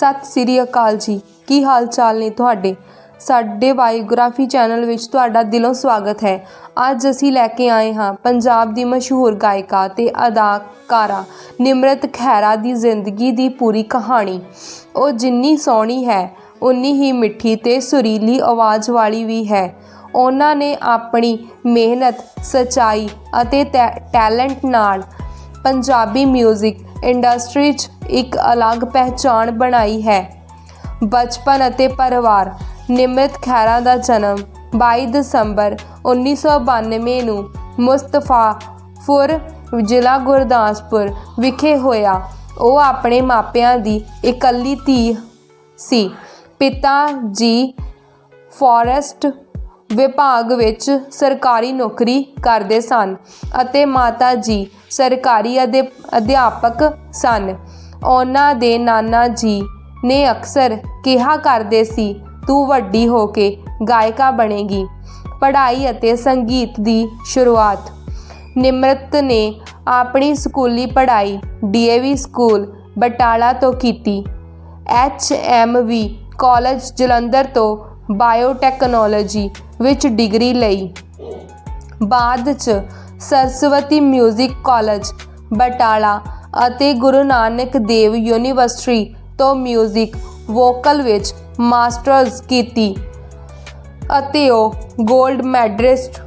ਸਤਿ ਸ੍ਰੀ ਅਕਾਲ ਜੀ। ਕੀ ਹਾਲ ਚਾਲ ਨੇ ਤੁਹਾਡੇ? ਸਾਡੇ ਬਾਇਓਗ੍ਰਾਫੀ ਚੈਨਲ ਵਿੱਚ ਤੁਹਾਡਾ ਦਿਲੋਂ ਸਵਾਗਤ ਹੈ। ਅੱਜ ਅਸੀਂ ਲੈ ਕੇ ਆਏ ਹਾਂ ਪੰਜਾਬ ਦੀ ਮਸ਼ਹੂਰ ਗਾਇਕਾ ਤੇ ਅਦਾਕਾਰਾ ਨਿਮਰਤ ਖਹਿਰਾ ਦੀ ਜ਼ਿੰਦਗੀ ਦੀ ਪੂਰੀ ਕਹਾਣੀ। ਉਹ ਜਿੰਨੀ ਸੋਹਣੀ ਹੈ, ਉਨੀ ਹੀ ਮਿੱਠੀ ਤੇ ਸੁਰੀਲੀ ਆਵਾਜ਼ ਵਾਲੀ ਵੀ ਹੈ। ਉਹਨਾਂ ਨੇ ਆਪਣੀ ਮਿਹਨਤ, ਸਚਾਈ ਅਤੇ ਟੈ- ਟੈਲੈਂਟ ਨਾਲ ਪੰਜਾਬੀ 뮤직 ਇੰਡਸਟਰੀ 'ਚ ਇੱਕ ਅਲੱਗ ਪਹਿਚਾਣ ਬਣਾਈ ਹੈ। ਬਚਪਨ ਅਤੇ ਪਰਿਵਾਰ ਨਿਮਰਤ ਖਹਿਰਾ ਦਾ ਜਨਮ 22 ਦਸੰਬਰ 1992 ਨੂੰ ਮੁਸਤਫਾਪੁਰ ਜ਼ਿਲ੍ਹਾ ਗੁਰਦਾਸਪੁਰ ਵਿਖੇ ਹੋਇਆ। ਉਹ ਆਪਣੇ ਮਾਪਿਆਂ ਦੀ ਇਕੱਲੀ ਧੀ ਸੀ। ਪਿਤਾ ਜੀ ਫੋਰੈਸਟ ਵਿਭਾਗ ਵਿੱਚ ਸਰਕਾਰੀ ਨੌਕਰੀ ਕਰਦੇ ਸਨ ਅਤੇ ਮਾਤਾ ਜੀ ਸਰਕਾਰੀ ਅਧਿ- ਅਧਿਆਪਕ ਸਨ। ਉਹਨਾਂ ਦੇ ਨਾਨਾ ਜੀ ਨੇ ਅਕਸਰ ਕਿਹਾ ਕਰਦੇ ਸੀ, ਤੂੰ ਵੱਡੀ ਹੋ ਕੇ ਗਾਇਕਾ ਬਣੇਗੀ। ਪੜ੍ਹਾਈ ਅਤੇ ਸੰਗੀਤ ਦੀ ਸ਼ੁਰੂਆਤ। ਨਿਮਰਤ ਨੇ ਆਪਣੀ ਸਕੂਲੀ ਪੜ੍ਹਾਈ ਡੀਏਵੀ ਸਕੂਲ ਬਟਾਲਾ ਤੋਂ ਕੀਤੀ। H M V college Jalandhar ਤੋਂ ਬਾਇਓਟੈਕਨੋਲੋਜੀ ਵਿੱਚ ਡਿਗਰੀ ਲਈ। ਬਾਅਦ 'ਚ ਸਰਸਵਤੀ ਮਿਊਜ਼ਿਕ ਕਾਲਜ, ਬਟਾਲਾ ਅਤੇ ਗੁਰੂ ਨਾਨਕ ਦੇਵ ਯੂਨੀਵਰਸਿਟੀ ਤੋਂ ਮਿਊਜ਼ਿਕ ਵੋਕਲ ਵਿੱਚ ਮਾਸਟਰਜ਼ ਕੀਤੀ ਅਤੇ ਉਹ 골ਡ ਮੈਡਲਿਸਟ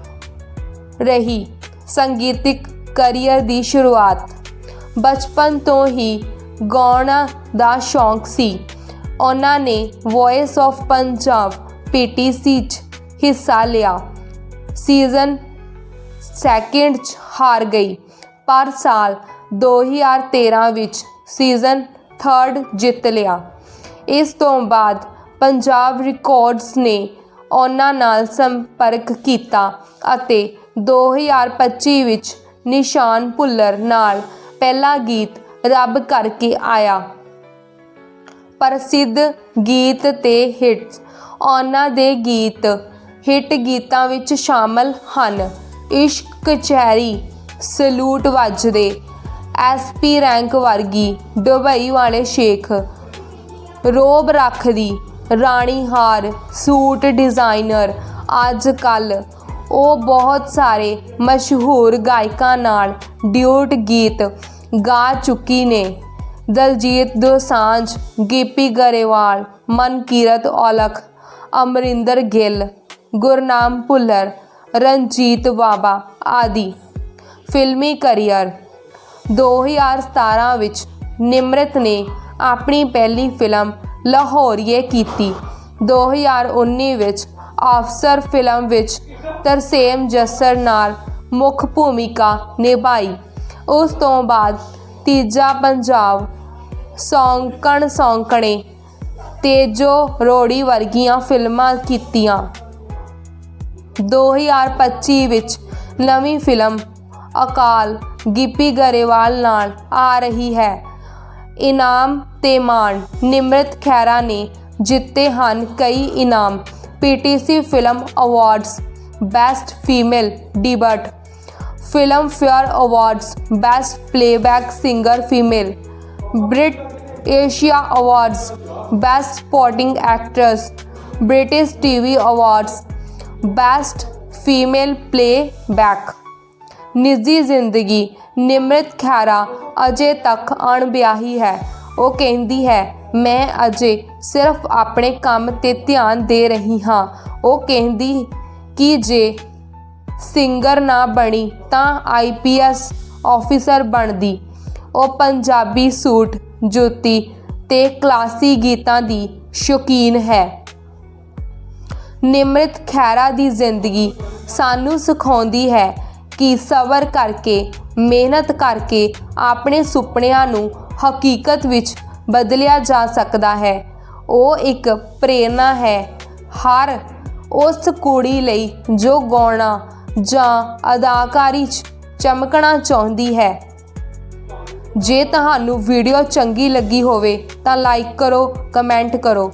ਰਹੀ। ਸੰਗੀਤਿਕ ਕਰੀਅਰ ਦੀ ਸ਼ੁਰੂਆਤ ਬਚਪਨ ਤੋਂ ਹੀ ਗਾਉਣਾ ਦਾ ਸ਼ੌਂਕ ਸੀ। ਉਹਨਾਂ ਨੇ ਵੌਇਸ ਆਫ ਪੰਜਾਬ ਪੀਟੀਸੀ 'ਚ ਹਿੱਸਾ ਲਿਆ। ਸੀਜ਼ਨ ਸੈਕਿੰਡ 'ਚ ਹਾਰ ਗਈ। ਪਰ ਸਾਲ 2013 ਵਿੱਚ ਸੀਜ਼ਨ ਥਰਡ ਜਿੱਤ ਲਿਆ। ਇਸ ਤੋਂ ਬਾਅਦ ਪੰਜਾਬ ਰਿਕਾਰਡਸ ਨੇ ਉਹਨਾਂ ਨਾਲ ਸੰਪਰਕ ਕੀਤਾ ਅਤੇ 2025 ਵਿੱਚ ਨਿਸ਼ਾਨ ਭੁੱਲਰ ਨਾਲ ਪਹਿਲਾ ਗੀਤ ਰੱਬ ਕਰਕੇ ਆਇਆ। ਪ੍ਰਸਿੱਧ ਗੀਤ ਤੇ ਹਿੱਟਸ ਉਹਨਾਂ ਦੇ ਗੀਤ ਹਿੱਟ ਗੀਤਾਂ ਵਿੱਚ ਸ਼ਾਮਲ ਹਨ। ਇਸ਼ਕ ਕਚਹਿਰੀ, ਸਲੂਟ ਵੱਜਦੇ ਐਸਪੀ ਰੈਂਕ ਵਰਗੀ ਦੁਬਈ ਵਾਲੇ ਸ਼ੇਖ। ਰੋਬ ਰੱਖਦੀ, ਰਾਣੀ ਹਾਰ, ਸੂਟ ਡਿਜ਼ਾਈਨਰ। ਅੱਜ ਕੱਲ ਉਹ ਬਹੁਤ ਸਾਰੇ ਮਸ਼ਹੂਰ ਗਾਇਕਾਂ ਨਾਲ ਡਿਊਟ ਗੀਤ ਗਾ ਚੁੱਕੀ ਨੇ। ਦਲਜੀਤ ਦੋਸਾਂਝ, ਗਿੱਪੀ ਗਰੇਵਾਲ, ਮਨਕੀਰਤ ਔਲਖ ਅਮਰਿੰਦਰ ਗਿੱਲ, ਗੁਰਨਾਮ ਭੁੱਲਰ, ਰਣਜੀਤ ਬਾਬਾ ਆਦਿ। ਫਿਲਮੀ ਕਰੀਅਰ। 2017 ਵਿੱਚ ਨਿਮਰਤ ਨੇ ਆਪਣੀ ਪਹਿਲੀ ਫਿਲਮ ਲਾਹੌਰੀਏ ਕੀਤੀ। 2019 ਵਿੱਚ ਅਫਸਰ ਫਿਲਮ ਵਿੱਚ ਤਰਸੇਮ ਜੱਸਰ ਨਾਲ ਮੁੱਖ ਭੂਮਿਕਾ ਨਿਭਾਈ। ਉਸ ਤੋਂ ਬਾਅਦ ਤੀਜਾ ਪੰਜਾਬ ਸੌਂਕਣ ਸੌਂਕਣੇ ਤੇਜੋ ਰੋੜੀ ਵਰਗੀਆਂ ਫਿਲਮਾਂ ਕੀਤੀਆਂ। 2025 ਵਿੱਚ ਨਵੀਂ ਫਿਲਮ ਅਕਾਲ ਗਿੱਪੀ ਗਰੇਵਾਲ ਨਾਲ ਆ ਰਹੀ ਹੈ। ਇਨਾਮ ਤੇ ਮਾਣ, ਨਿਮਰਤ ਖਹਿਰਾ ਨੇ ਜਿੱਤੇ ਹਨ ਕਈ ਇਨਾਮ। PTC film awards, best female debut. Filmfare awards, best playback singer female. Brit Asia awards best supporting actress British TV awards best female playback ਨਿੱਜੀ ਜ਼ਿੰਦਗੀ ਨਿਮਰਤ ਖਹਿਰਾ ਅਜੇ ਤੱਕ ਅਣਬਿਆਹੀ ਹੈ ਉਹ ਕਹਿੰਦੀ ਹੈ, ਮੈਂ ਅਜੇ ਸਿਰਫ ਆਪਣੇ ਕੰਮ ਤੇ ਧਿਆਨ ਦੇ ਰਹੀ ਹਾਂ। ਉਹ ਕਹਿੰਦੀ ਕਿ ਜੇ ਸਿੰਗਰ ਨਾ ਬਣੀ ਤਾਂ ਆਈਪੀਐਸ ਆਫੀਸਰ ਬਣਦੀ। ਉਹ ਪੰਜਾਬੀ ਸੂਟ, ਜੁੱਤੀ ਤੇ ਕਲਾਸੀ ਗੀਤਾਂ ਦੀ ਸ਼ੌਕੀਨ ਹੈ। ਨਿਮਰਤ ਖਹਿਰਾ ਦੀ ਜ਼ਿੰਦਗੀ ਸਾਨੂੰ ਸਿਖਾਉਂਦੀ ਹੈ ਕਿ ਸਬਰ ਕਰਕੇ, ਮਿਹਨਤ ਕਰਕੇ ਆਪਣੇ ਸੁਪਨਿਆਂ ਨੂੰ ਹਕੀਕਤ ਵਿੱਚ ਬਦਲਿਆ ਜਾ ਸਕਦਾ ਹੈ। ਉਹ ਇੱਕ ਪ੍ਰੇਰਨਾ ਹੈ। ਹਰ ਉਸ ਕੁੜੀ ਲਈ ਜੋ ਗਾਉਣਾ ਜਾਂ ਅਦਾਕਾਰੀ 'ਚ ਚਮਕਣਾ ਚਾਹੁੰਦੀ ਹੈ। ਜੇ ਤੁਹਾਨੂੰ ਵੀਡੀਓ ਚੰਗੀ ਲੱਗੀ ਹੋਵੇ ਤਾਂ ਲਾਈਕ ਕਰੋ ਕਮੈਂਟ ਕਰੋ।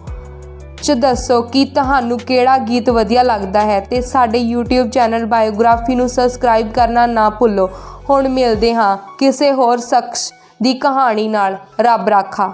ਚ ਦੱਸੋ ਕਿ ਤੁਹਾਨੂੰ ਕਿਹੜਾ ਗੀਤ ਵਧੀਆ ਲੱਗਦਾ ਹੈ ਤੇ ਸਾਡੇ YouTube ਚੈਨਲ ਬਾਇਓਗ੍ਰਾਫੀ ਨੂੰ ਸਬਸਕ੍ਰਾਈਬ ਕਰਨਾ ਨਾ ਭੁੱਲੋ। ਹੁਣ ਮਿਲਦੇ ਹਾਂ ਕਿਸੇ ਹੋਰ ਸ਼ਖਸ ਦੀ ਕਹਾਣੀ ਨਾਲ। ਰੱਬ ਰਾਖਾ।